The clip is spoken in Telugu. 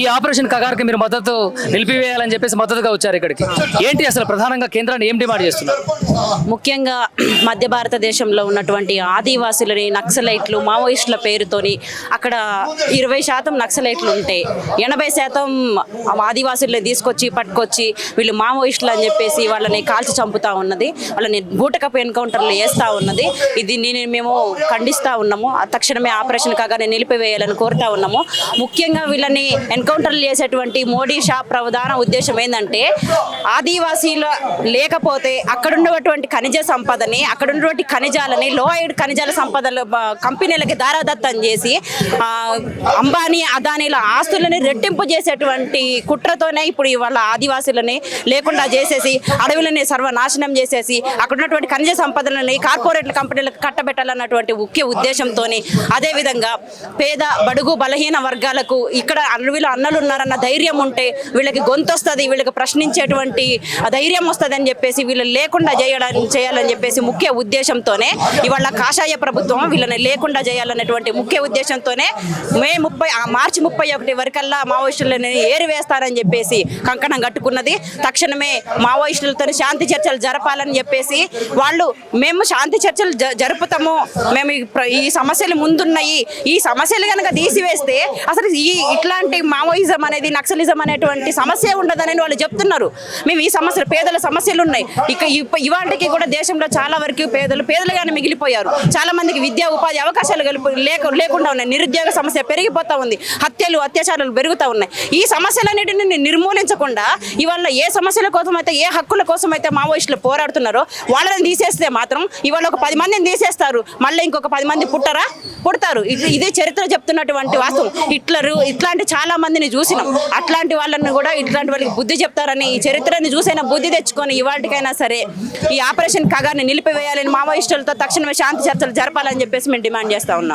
ఈ ఆపరేషన్ కగార్కి మీరు మద్దతు నిలిపివేయాలని చెప్పేసి మద్దతుగా వచ్చారు ఇక్కడికి. ఏంటి అసలు ప్రధానంగా కేంద్రాన్ని ఏం డిమాండ్ చేస్తున్నారు? ముఖ్యంగా మధ్య భారతదేశంలో ఉన్నటువంటి ఆదివాసులని నక్సలైట్లు మావోయిస్టుల పేరుతోని అక్కడ ఇరవై శాతం నక్సలైట్లు ఉంటాయి ఎనభై శాతం ఆదివాసుల్ని తీసుకొచ్చి పట్టుకొచ్చి వీళ్ళు మావోయిస్టులు అని చెప్పేసి వాళ్ళని కాల్చి చంపుతా ఉన్నది వాళ్ళని బూటకపు ఎన్కౌంటర్లు వేస్తూ ఉన్నది. ఇది నేను మేము ఖండిస్తూ ఉన్నాము. ఆ తక్షణమే ఆపరేషన్ కాగానే నిలిపివేయాలని కోరుతా ఉన్నాము. ముఖ్యంగా వీళ్ళని ఎన్కౌంటర్లు చేసేటువంటి మోడీ షా ప్రధాన ఉద్దేశం ఏంటంటే ఆదివాసీల లేకపోతే అక్కడ ఉన్నటువంటి ఖనిజ సంపదని అక్కడ ఉన్నటువంటి ఖనిజాలని లోయడ్ ఖనిజాల సంపదలు కంపెనీలకి దారాదత్తం చేసి అంబానీ అదానీల ఆస్తులని రెట్టింపు చేసేటువంటి కుట్రతోనే ఇప్పుడు ఇవాళ ఆదివాసులని లేకుండా చేసేసి అడవులని సర్వనాశనం చేసేసి అక్కడ ఉన్నటువంటి ఖనిజ సంపదలని కార్పొరేట్ కంపెనీలకు కట్టబెట్టాలన్నటువంటి ముఖ్య ఉద్దేశంతో అదేవిధంగా పేద బడుగు బలహీన వర్గాలకు ఇక్కడ అడవిలో అన్నలు ఉన్నారన్న ధైర్యం ఉంటే వీళ్ళకి గొంతు వస్తుంది వీళ్ళకి ప్రశ్నించేటువంటి ఆ ధైర్యం వస్తుంది అని చెప్పేసి వీళ్ళు లేకుండా చేయడానికి చేయాలని చెప్పేసి ముఖ్య ఉద్దేశంతోనే ఇవాళ కాషాయ ప్రభుత్వం వీళ్ళని లేకుండా చేయాలనేటువంటి ముఖ్య ఉద్దేశంతోనే మే ముప్పై ఆ మార్చి ముప్పై ఒకటి వరకల్లా మావోయిస్టులను ఏరివేస్తారని చెప్పేసి కంకణం కట్టుకున్నది. తక్షణమే మావోయిస్టులతో శాంతి చర్చలు జరపాలని చెప్పేసి వాళ్ళు మేము శాంతి చర్చలు జరుపుతాము. మేము ఈ సమస్యలు ముందున్నాయి. ఈ సమస్యలు కనుక తీసివేస్తే అసలు ఈ ఇట్లాంటి మా మావోయిజం అనేది నక్సలిజం అనేటువంటి సమస్య ఉండదని వాళ్ళు చెప్తున్నారు. మేము ఈ సమస్యలు పేదల సమస్యలు ఉన్నాయి. ఇక ఇవాటికి కూడా దేశంలో చాలా వరకు పేదలు పేదలుగానే మిగిలిపోయారు. చాలా మందికి విద్యా ఉపాధి అవకాశాలు కలిపి లేక లేకుండా ఉన్నాయి. నిరుద్యోగ సమస్య పెరిగిపోతా ఉంది. హత్యలు అత్యాచారాలు పెరుగుతూ ఉన్నాయి. ఈ సమస్యలన్నిటిని నిర్మూలించకుండా ఇవాళ ఏ సమస్యల కోసం అయితే ఏ హక్కుల కోసం అయితే మావోయిస్టులు పోరాడుతున్నారో వాళ్ళని తీసేస్తే మాత్రం ఇవాళ ఒక పది మందిని తీసేస్తారు. మళ్ళీ ఇంకొక పది మంది పుట్టరా? పుడతారు. ఇది ఇదే చరిత్ర చెప్తున్నటువంటి వాస్తవం. హిట్లరు ఇట్లాంటి చాలా మంది మందిని చూసినాం అట్లాంటి వాళ్ళని కూడా ఇట్లాంటి వాళ్ళకి బుద్ధి చెప్తారని ఈ చరిత్రని చూసైనా బుద్ధి తెచ్చుకొని ఇవాటికైనా సరే ఈ ఆపరేషన్ కగాన్ని నిలిపివేయాలని మావోయిస్టులతో తక్షణమే శాంతి చర్చలు జరపాలని చెప్పేసి మేము డిమాండ్ చేస్తా ఉన్నాం.